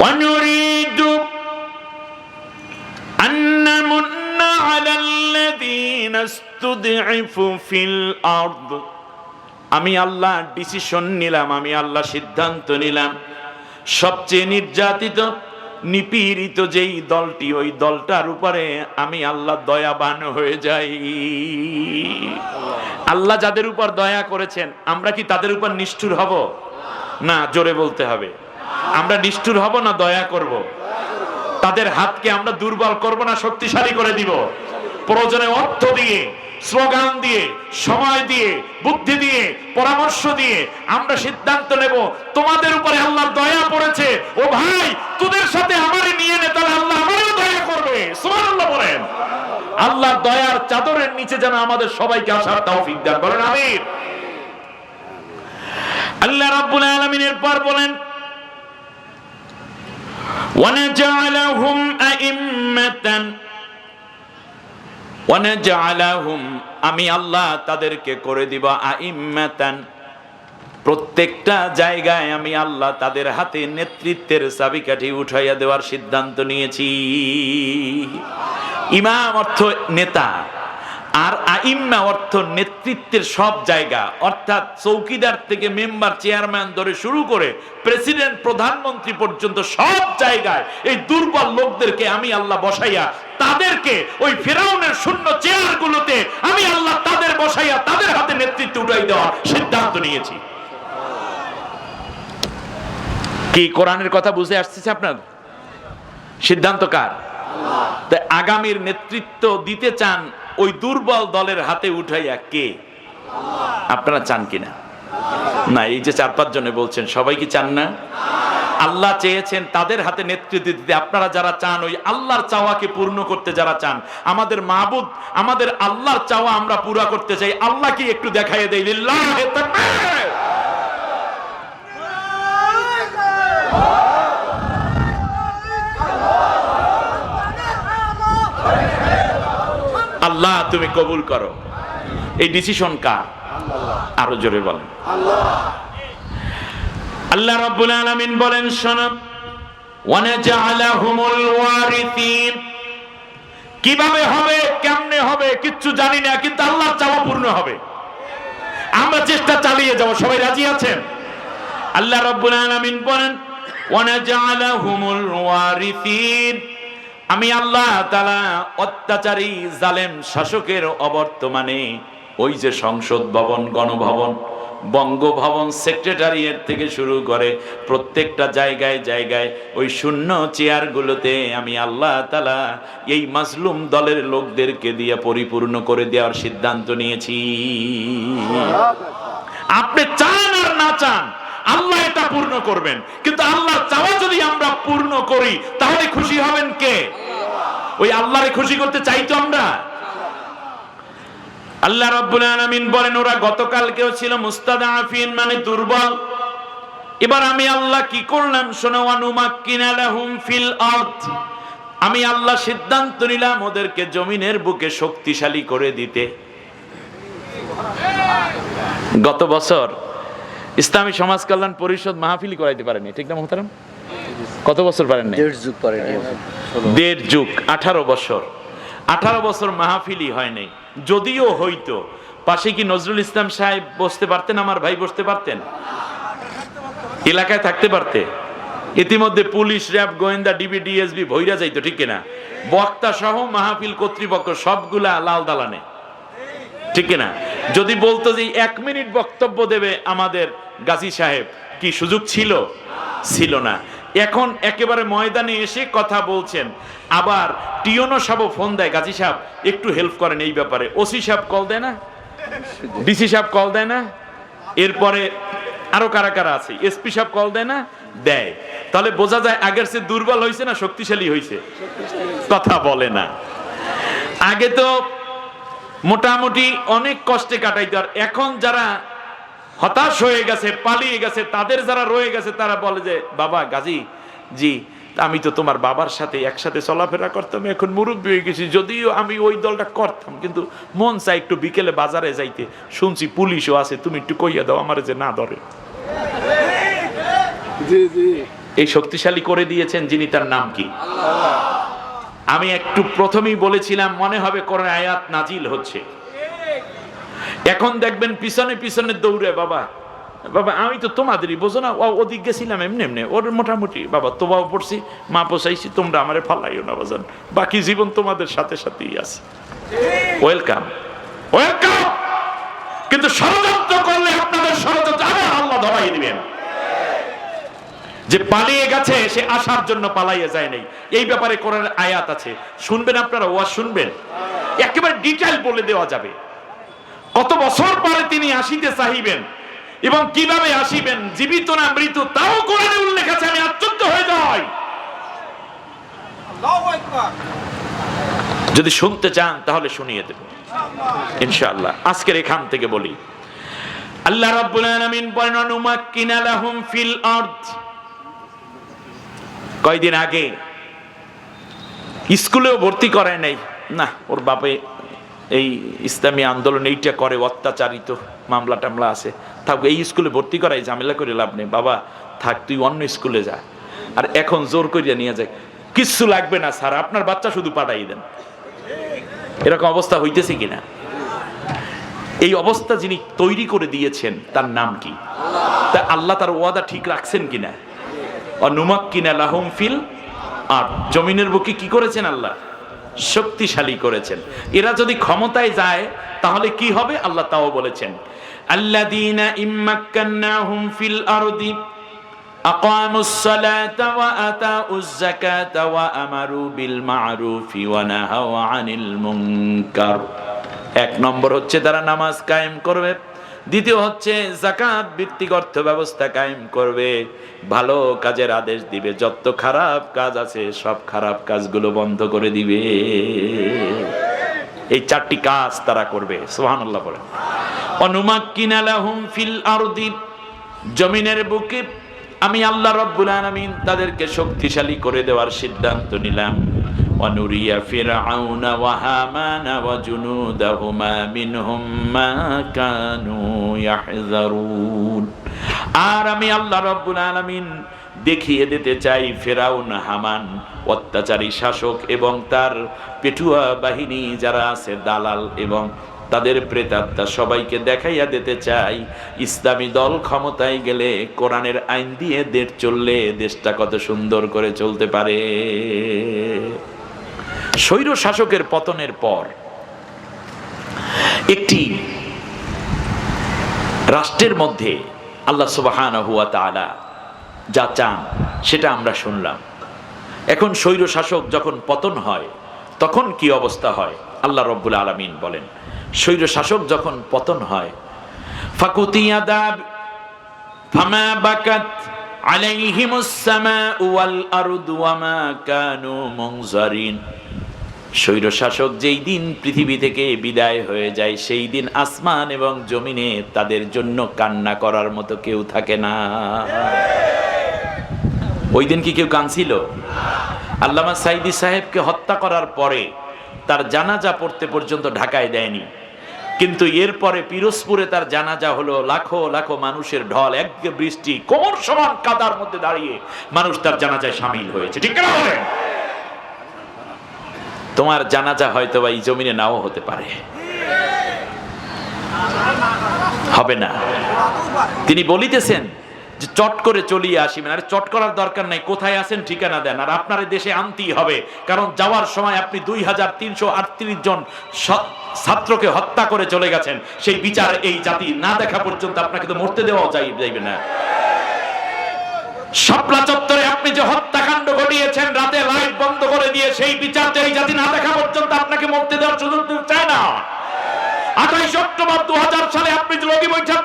ونريد أن نمن على الذين استضعفوا في الأرض আমি আল্লাহ ডিসিশন নিলাম আমি আল্লাহ সিদ্ধান্ত নিলাম সবচেয়ে নির্যাতিত নিপীড়িত যেই দলটি ওই দলটার উপরে আমি আল্লাহ দয়াবান হয়ে যাই আল্লাহ যাদের উপর দয়া করেছেন আমরা কি তাদের উপর নিষ্ঠুর হব না জোরে বলতে হবে আমরা নিষ্ঠুর হব না, দয়া করব। তাদের হাতকে আমরা দুর্বল করব না, শক্তিশালী করে দিব। প্রয়োজনে অর্থ দিয়ে, স্লোগান দিয়ে, সময় দিয়ে, বুদ্ধি দিয়ে, পরামর্শ দিয়ে আমরা সিদ্ধান্ত নেব, তোমাদের উপরে আল্লাহর দয়া পড়েছে। ও ভাই, তোদের সাথে আমারই নিয়ে নে তাহলে আল্লাহ আমারও দয়া করবে। সুবহানাল্লাহ বলেন। আল্লাহর দয়ার চাদরের নিচে যেন আমাদের সবাইকে আসার তৌফিক দান বলেন আমিন। আল্লাহ রাব্বুল আলামিনের পর বলেন ونجعلهم أئمة ونجعلهم আমি আল্লাহ তাদেরকে করে দিব আইম্মাতান প্রত্যেকটা জায়গায় আমি আল্লাহ তাদের হাতে নেতৃত্বের চাবিকাঠি উঠাইয়া দেওয়ার সিদ্ধান্ত নিয়েছি ইমাম অর্থ নেতা আর আইম্মা অর্থ নেতৃত্বের সব জায়গা। অর্থাৎ চৌকিদার থেকে মেম্বার চেয়ারম্যান ধরে শুরু করে প্রেসিডেন্ট প্রধানমন্ত্রী পর্যন্ত সব জায়গায় এই দুর্বল লোকদেরকে আমি আল্লাহ বসাইয়া তাদেরকে ওই ফেরাউনের শূন্য চেয়ারগুলোতে আমি আল্লাহ তাদের বসাইয়া তাদের হাতে নেতৃত্ব উঠাই দেওয়ার সিদ্ধান্ত নিয়েছি। কি কোরআনের কথা বুঝে আসতেছে আপনার? সিদ্ধান্ত কার? আগামীর নেতৃত্ব দিতে চান ওই দুর্বল দলের হাতে উঠাইয়া কে? আপনারা চান কিনা? না, এই যে চার পাঁচ জনে বলছেন, সবাই কি চান না? আল্লাহ চেয়েছেন তাদের হাতে নেতৃত্ব দিতে। আপনারা যারা চান, ওই আল্লাহর চাওয়াকে পূর্ণ করতে যারা চান, আমাদের মাহবুদ আমাদের আল্লাহর চাওয়া আমরা পুরা করতে চাই। আল্লাহকে একটু দেখাইয়ে লিল্লাহে আল্লাহ, তুমি কবুল করো। এই ডিসিশন কার? আরও জোরে বলেন। আল্লাহ রাব্বুল আলামিন বলেন, শোনো। ওয়ানাজআলাহুমুল কীভাবে হবে, কেমনে হবে, কিচ্ছু জানি না, কিন্তু আল্লাহর চাওয়া পূর্ণ হবে। আমরা চেষ্টা চালিয়ে যাব, সবাই রাজি আছেন? আল্লাহ রাব্বুল আলামিন বলেন, ওয়ানাজআলাহুমুল ওয়ারিসিন। আমি আল্লাহ তাআলা অত্যাচারী জালেম শাসকের অবর্তমানে ওই যে সংসদ ভবন গণভবন বঙ্গভবন সেক্রেটারিয়েট থেকে শুরু করে প্রত্যেকটা জায়গায় জায়গায় ওই শূন্য চেয়ারগুলোতে আমি আল্লাহ তালা এই মাজলুম দলের লোকদেরকে দিয়ে পরিপূর্ণ করে দেওয়ার সিদ্ধান্ত নিয়েছি। আপনি চান আর না চান আল্লাহ এটা পূর্ণ করবেন। কিন্তু আল্লাহ চাওয়া যদি আমরা পূর্ণ করি, তাহলে খুশি হবেন কে? ওই আল্লাহরে খুশি করতে চাই তো আমরা। আল্লাহ রাব্বুল আলামিন বলেন, ওরা গতকালকেও ছিল মুস্তাদাফিন মানে দুর্বল। এবার আমি আল্লাহ কি করলাম? শোনো অনুমাক্কিনা লাহুম ফিল আরদ। আমি আল্লাহ সিদ্ধান্ত নিলাম ওদেরকে জমিনের বুকে শক্তিশালী করে দিতে। গত বছর ইসলামী সমাজ কল্যাণ পরিষদ মাহফিলি করাইতে পারেনি। ঠিক না মোহতারাম? কত বছর পারেননি? দেড় যুগ দেড় যুগ আঠারো বছর। আঠারো বছর মাহফিলি হয় নাই। যদিও হইতো। পাশে কি নজরুল ইসলাম সাহেব বসতে পারতেন আমার ভাই বসতে পারতেন? এলাকায় থাকতে পারতে। ইতিমধ্যে পুলিশ র্যাব গোয়েন্দা ডিবি ডিএসবি ভৈরা যাইতো ঠিক কিনা? বক্তা সহ মাহফিল কর্তৃপক্ষ সবগুলা লাল দালানে। ঠিক কিনা? যদি বলতো যে এক মিনিট বক্তব্য দেবে আমাদের গাজী সাহেব, কি সুযোগ ছিল? ছিল না। এখন একেবারে ময়দানে এসে কথা বলছেন। আবার টিওনো সাহেব ফোন দেয়, গাজী সাহেব, একটু হেল্প করেন এই ব্যাপারে। ওসি সাহেব কল দেয় না? ডিসি সাহেব কল দেয় না? এরপরে আরও কারা কারা আছে? এসপি সাহেব কল দেয় না? দেয়। তাহলে বোঝা যায় আগের সে দুর্বল হয়েছে না, শক্তিশালী হয়েছে কথা বলে না। আগে তো মোটামুটি অনেক কষ্টে কাটাইতে। আর এখন যারা হতাশ হয়ে গেছে পালিয়ে গেছে তাদের যারা রয়ে গেছে তারা বলে যে বাবা গাজী জি আমি তো তোমার বাবার সাথে একসাথে চলাফেরা করতাম এখন মুরব্বী হয়ে গেছি। যদিও আমি ওই দলটা করতাম কিন্তু মন চাই একটু বিকেলে বাজারে যাইতে। শুনছি পুলিশও আছে তুমি একটু কইয়া দাও আমার যে না ধরে। জি জি। এই শক্তিশালী করে দিয়েছেন যিনি তার নাম কি? আমি একটু প্রথমেই বলেছিলাম, মনে হবে কোন আয়াত নাজিল হচ্ছে। এখন দেখবেন পিছনে পিছনে দৌড়ে, বাবা বাবা, আমি তো তোমাদেরই, বোঝো না ওদিক গেছিলাম এমনি এমনি, ওর মোটামুটি, বাবা, তোবাও পড়ছি, মা পোষাইছি, তোমরা আমারে ফালাইও না, বাজান। বাকি জীবন তোমাদের সাথে সাথেই আছে। ওয়েলকাম ওয়েলকাম কিন্তু ষড়যন্ত্র করলে আপনাদের ষড়যন্ত্র আবার আল্লাহ ধরাই দিবেন। যে পালিয়ে গেছে সে আসার জন্য পালাইয়ে যায় নাই। এই ব্যাপারে কোরআন আয়াত আছে। শুনবেন আপনারা ওয়াজ শুনবেন? একেবারে ডিটেইল বলে দেওয়া যাবে। কত বছর পরে তিনি আসিতে চাহিবেন এবং কীভাবে আসিবেন জীবিত না মৃত তাও কোরআনে উল্লেখ আছে আমি আশ্চর্য হয়ে যাই। যদি শুনতে চান তাহলে শুনিয়ে দেব। ইনশাআল্লাহ। আজকের এখান থেকে বলি। আল্লাহ রাব্বুল আলামিন বলেন অনুমাক্কিনা লাহুম ফিল আরদ। কয়দিন আগে স্কুলেও ভর্তি করে নাই। না, ওর বাপে এই ইসলামী আন্দোলন এইটা করে, অত্যাচারিত মামলা টামলা আছে। থাক, এই স্কুলে ভর্তি করাই ঝামেলা করে লাভ নেই। বাবা, থাক, তুই অন্য স্কুলে যা। আর এখন জোর করিয়া নিয়ে যায় কিচ্ছু লাগবে না, স্যার। আপনার বাচ্চা শুধু পাঠাই দেন। এরকম অবস্থা হইতেছে কিনা? এই অবস্থা যিনি তৈরি করে দিয়েছেন, তার নাম কি? তা আল্লাহ তার ওয়াদা ঠিক রাখছেন কিনা? অনুমাক কিনা লাহুম ফিল আর জমিনের বুকে কি করেছেন আল্লাহ শক্তিশালী করেছেন এরা যদি ক্ষমতায় যায় তাহলে কি হবে আল্লাহ তাও বলেছেন আল্লাযীনা ইম্মাক্কান্নাহুম ফিল আরদি أقاموا الصلاة وآتاءوا الزكاة وأمروا بالمعروف ونهوا عن المنكر এক নম্বর হচ্ছে তারা নামাজ কায়েম করবে দ্বিতীয় হচ্ছে জাকাত ভিত্তিক অর্থ ব্যবস্থা কায়েম করবে, ভালো কাজের আদেশ দিবে, যত খারাপ কাজ আছে, সব খারাপ কাজগুলো বন্ধ করে দিবে। এই চারটি কাজ তারা করবে, সুবহানাল্লাহ বলেন। অনুমাক্কিনা লাহুম ফিল আরদি, জমিনের বুকে আমি আল্লাহ রব্বুল আলামিন তাদেরকে শক্তিশালী করে দেওয়ার সিদ্ধান্ত নিলাম। ونري فرعون وهامان وجنودهما منهم ما كانوا يحذرون আর আমি আল্লাহ রব্বুল আলামিন দেখিয়ে দিতে চাই ফেরাউন হামান অত্যাচারী শাসক এবং তার পেটুয়া বাহিনী যারা আছে দালাল এবং তাদের প্রেতাত্মা সবাইকে দেখাইয়া দিতে চাই ইসলামী দল ক্ষমতায় গেলে কোরআনের আইন দিয়ে দেশ চললে দেশটা কত সুন্দর করে চলতে পারে স্বৈর শাসকের পতনের পর একটি রাষ্ট্রের মধ্যে আল্লাহ সুবাহান হুয়া তালা যা চান, সেটা আমরা শুনলাম। এখন স্বৈর শাসক যখন পতন হয়, তখন কি অবস্থা হয়? আল্লাহ রব্বুল আলমিন বলেন স্বৈর শাসক যখন পতন হয় ফাকুতিয়াদাব ফামা বাকাত সামাউ ওয়াল আরদু ওয়ামা কানু মুনজারিন। স্বৈর শাসক যেই দিন পৃথিবী থেকে বিদায় হয়ে যায়, সেই দিন আসমান এবং জমিনে তাদের জন্য কান্না করার মতো কেউ থাকে না। ওই দিন কি কেউ কাঁদছিল? আল্লামা সাইদি সাহেবকে হত্যা করার পরে তার জানাজা পড়তে পর্যন্ত ঢাকায় দেয়নি। কিন্তু এরপরে পিরোজপুরে তার জানাজা হলো লাখো লাখো মানুষের ঢল, এক বৃষ্টি, কোমর সমান কাদার মধ্যে দাঁড়িয়ে মানুষ তার জানাজায় সামিল হয়েছে। ঠিক আছে তোমার জানাজা হয়তো বা এই জমিনে নাও হতে পারে। হবে না। তিনি বলিতেছেন যে চট করে চলিয়ে আসিবেন। আরে চট করার দরকার নাই, কোথায় আছেন ঠিকানা দেন, আর আপনার দেশে আনতেই হবে। কারণ যাওয়ার সময় আপনি দুই হাজার তিনশো আটত্রিশ জন ছাত্রকে হত্যা করে চলে গেছেন। সেই বিচার এই জাতি না দেখা পর্যন্ত আপনাকে তো মরতে দেওয়া যাই যাইবে না। শাপলা চত্বরে আপনি যে হত্যাকাণ্ড ঘটিয়েছেন, রাতে লাইট বন্ধ করে দিয়ে সেই বিচার এই জাতি না দেখা পর্যন্ত আপনাকে মরতে দেওয়ার সুযোগ চায় না। আঠাইশ অক্টোবর দু হাজার সালে আপনি যে রোগী বৈঠক